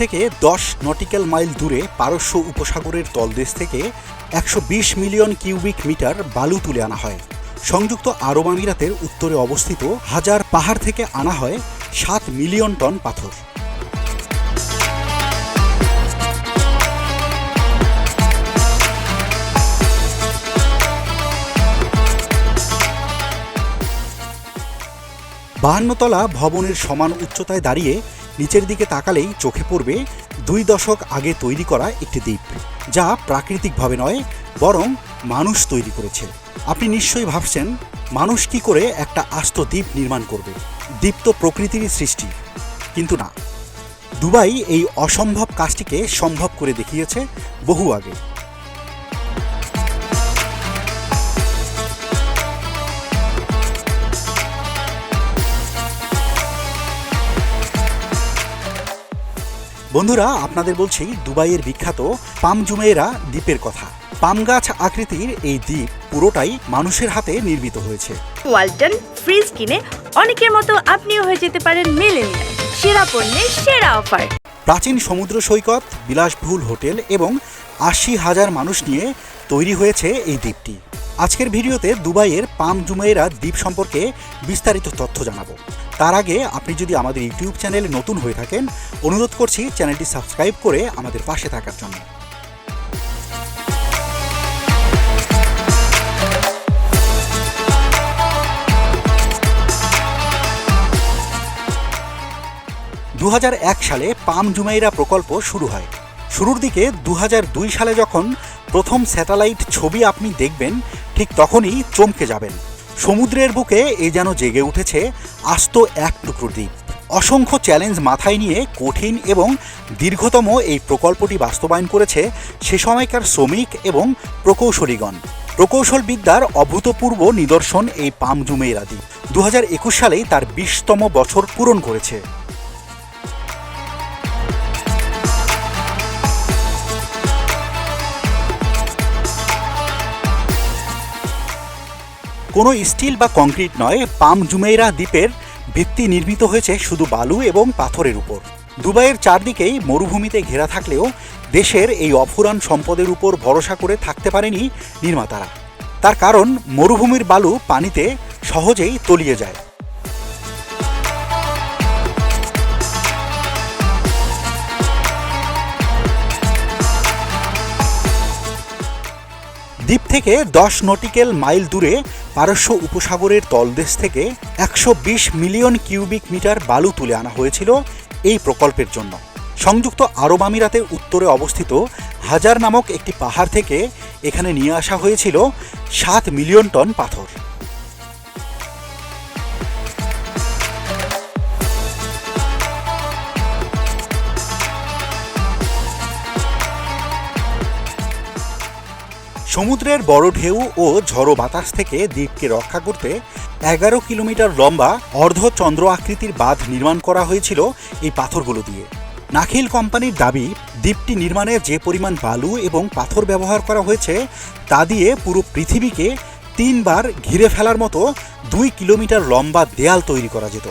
থেকে দশ nautical mile দূরে পারস্য উপসাগরের তলদেশ থেকে একশো বিশ মিলিয়ন কিউবিক মিটার বালু তুলে আনা হয়। সংযুক্ত আরব আমিরাতের উত্তরে অবস্থিত হাজার পাহাড় থেকে আনা হয় সাত মিলিয়ন টন পাথর। বাহান্নতলা ভবনের সমান উচ্চতায় দাঁড়িয়ে নিচের দিকে তাকালেই চোখে পড়বে দুই দশক আগে তৈরি করা একটি দ্বীপ, যা প্রাকৃতিকভাবে নয়, বরং মানুষ তৈরি করেছে। আপনি নিশ্চয়ই ভাবছেন, মানুষ কি করে একটা আস্ত দ্বীপ নির্মাণ করবে? দ্বীপ তো প্রকৃতিরই সৃষ্টি। কিন্তু না। দুবাই এই অসম্ভব কাজটিকে সম্ভব করে দেখিয়েছে বহু আগে। বন্ধুরা আপনাদের বলছি দুবাইয়ের বিখ্যাত পাম জুমেরা দ্বীপের কথা। পাম গাছ আকৃতির এই দ্বীপ পুরোটাই মানুষের হাতে নির্মিত হয়েছে। ওয়ালটন ফ্রিজ কিনে অনেকের মতো আপনিও হয়ে যেতে পারেন মেলেনিয়া সেরা পণ্যের সেরা অফার। প্রাচীন সমুদ্র সৈকত বিলাসবহুল হোটেল এবং আশি হাজার মানুষ নিয়ে তৈরি হয়েছে এই দ্বীপটি। আজকের ভিডিওতে দুবাইয়ের পাম জুমেরা দ্বীপ সম্পর্কে বিস্তারিত তথ্য জানাব। তার আগে আপনি যদি আমাদের ইউটিউব চ্যানেলে নতুন হয়ে থাকেন, অনুরোধ করছি চ্যানেলটি সাবস্ক্রাইব করে আমাদের পাশে থাকার জন্য। দু হাজার এক সালে পাম জুমাইরা প্রকল্প শুরু হয়। শুরুর দিকে দু হাজার দুই সালে যখন প্রথম স্যাটেলাইট ছবি আপনি দেখবেন ঠিক তখনই চমকে যাবেন। সমুদ্রের বুকে এ যেন জেগে উঠেছে আস্ত এক টুকরো দ্বীপ অসংখ্য চ্যালেঞ্জ মাথায় নিয়ে কঠিন এবং দীর্ঘতম এই প্রকল্পটি বাস্তবায়ন করেছে সে সময়কার শ্রমিক এবং প্রকৌশলীগণ। প্রকৌশলবিদ্যার অভূতপূর্ব নিদর্শন এই পাম জুমেইরা দ্বীপ দু সালেই তার বিশতম বছর পূরণ করেছে। কোনো স্টিল বা কংক্রিট নয়, পাম জুমেইরা দ্বীপের ভিত্তি নির্মিত হয়েছে শুধু বালু এবং পাথরের উপর। দুবাইয়ের চারদিকেই মরুভূমিতে ঘেরা থাকলেও দেশের এই অফুরান সম্পদের উপর ভরসা করে থাকতে পারেনি নির্মাতারা। তার কারণ, মরুভূমির বালু পানিতে সহজেই তলিয়ে যায়। দ্বীপ থেকে দশ নটিক্যাল মাইল দূরে পারস্য উপসাগরের তলদেশ থেকে একশো বিশ মিলিয়ন কিউবিক মিটার বালু তুলে আনা হয়েছিল এই প্রকল্পের জন্য। সংযুক্ত আরব আমিরাতের উত্তরে অবস্থিত হাজার নামক একটি পাহাড় থেকে এখানে নিয়ে আসা হয়েছিল সাত মিলিয়ন টন পাথর। সমুদ্রের বড় ঢেউ ও ঝড়ো বাতাস থেকে দ্বীপকে রক্ষা করতে এগারো কিলোমিটার লম্বা অর্ধচন্দ্র আকৃতির বাঁধ নির্মাণ করা হয়েছিল এই পাথরগুলো দিয়ে। নাখিল কোম্পানির দাবি, দ্বীপটি নির্মাণে যে পরিমাণ বালু এবং পাথর ব্যবহার করা হয়েছে, তা দিয়ে পুরো পৃথিবীকে তিনবার ঘিরে ফেলার মতো দুই কিলোমিটার লম্বা দেয়াল তৈরি করা যেত।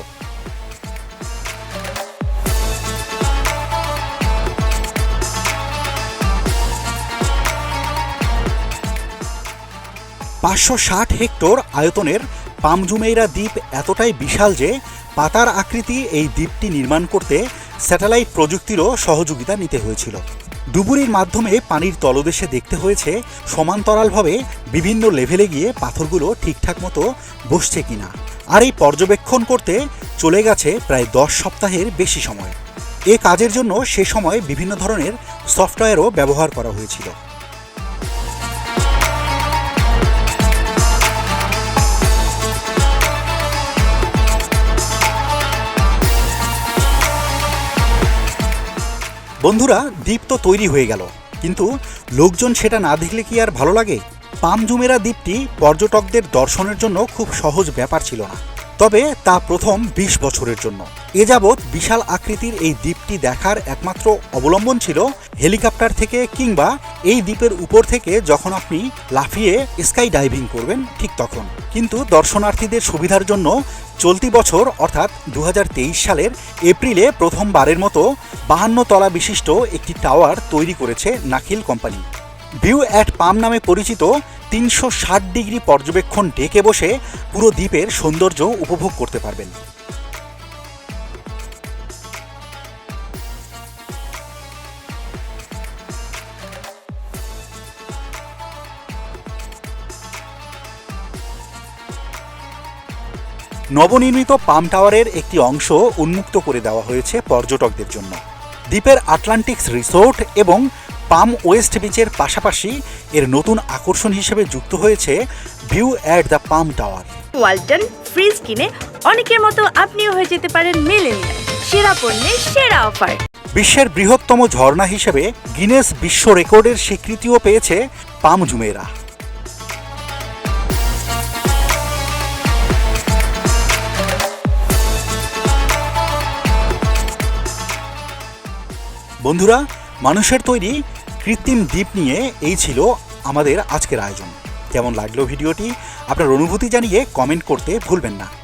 পাঁচশো ষাট হেক্টর আয়তনের পামজুমেইরা দ্বীপ এতটাই বিশাল যে পাতার আকৃতি এই দ্বীপটি নির্মাণ করতে স্যাটেলাইট প্রযুক্তিরও সহযোগিতা নিতে হয়েছিল। ডুবুরির মাধ্যমে পানির তলদেশে দেখতে হয়েছে সমান্তরালভাবে বিভিন্ন লেভেলে গিয়ে পাথরগুলো ঠিকঠাক মতো বসছে কিনা। আর এই পর্যবেক্ষণ করতে চলে গেছে প্রায় দশ সপ্তাহের বেশি সময়। এ কাজের জন্য সে সময় বিভিন্ন ধরনের সফটওয়্যারও ব্যবহার করা হয়েছিল। বন্ধুরা, দ্বীপ তো তৈরি হয়ে গেল। কিন্তু লোকজন সেটা না দেখলে কি আর ভালো লাগে? পামজুমেরা দ্বীপটি পর্যটকদের দর্শনের জন্য খুব সহজ ব্যাপার ছিল না। তবে তা প্রথম ২০ বছরের জন্য। এ যাবৎ বিশাল আকৃতির এই দ্বীপটি দেখার একমাত্র অবলম্বন ছিল হেলিকপ্টার থেকে কিংবা এই দ্বীপের উপর থেকে যখন আপনি লাফিয়ে স্কাই ডাইভিং করবেন ঠিক তখন। কিন্তু দর্শনার্থীদের সুবিধার জন্য চলতি বছর, অর্থাৎ দু হাজার তেইশ সালের এপ্রিলে প্রথমবারের মতো বাহান্ন তলা বিশিষ্ট একটি টাওয়ার তৈরি করেছে Nakheel company. View at palm নামে পরিচিত তিনশো ষাট ডিগ্রি পর্যবেক্ষণ ডেকে বসে পুরো দ্বীপের সৌন্দর্য উপভোগ করতে পারবেন। নবনির্মিত পাম টাওয়ারের একটি অংশ উন্মুক্ত করে দেওয়া হয়েছে পর্যটকদের জন্য। দ্বীপের আটলান্টিক্স রিসোর্ট এবং পাম ওয়েস্ট বিচের পাশাপাশি এর নতুন আকর্ষণ হিসেবে যুক্ত হয়েছে view at the palm tower. Walton fridge কিনে অনেকের মতো আপনিও হয়ে যেতে পারেন মেলেনিয়া সেরা পণ্যের সেরা অফার। বিশ্বের বৃহত্তম ঝর্ণা হিসেবে গিনেস বিশ্ব রেকর্ডের স্বীকৃতিও পেয়েছে পাম জুমেরা বন্ধুরা মানুষের তৈরি কৃত্রিম দ্বীপ নিয়ে এই ছিল আমাদের আজকের আয়োজন। কেমন লাগল ভিডিওটি? আপনার অনুভূতি জানিয়ে কমেন্ট করতে ভুলবেন না।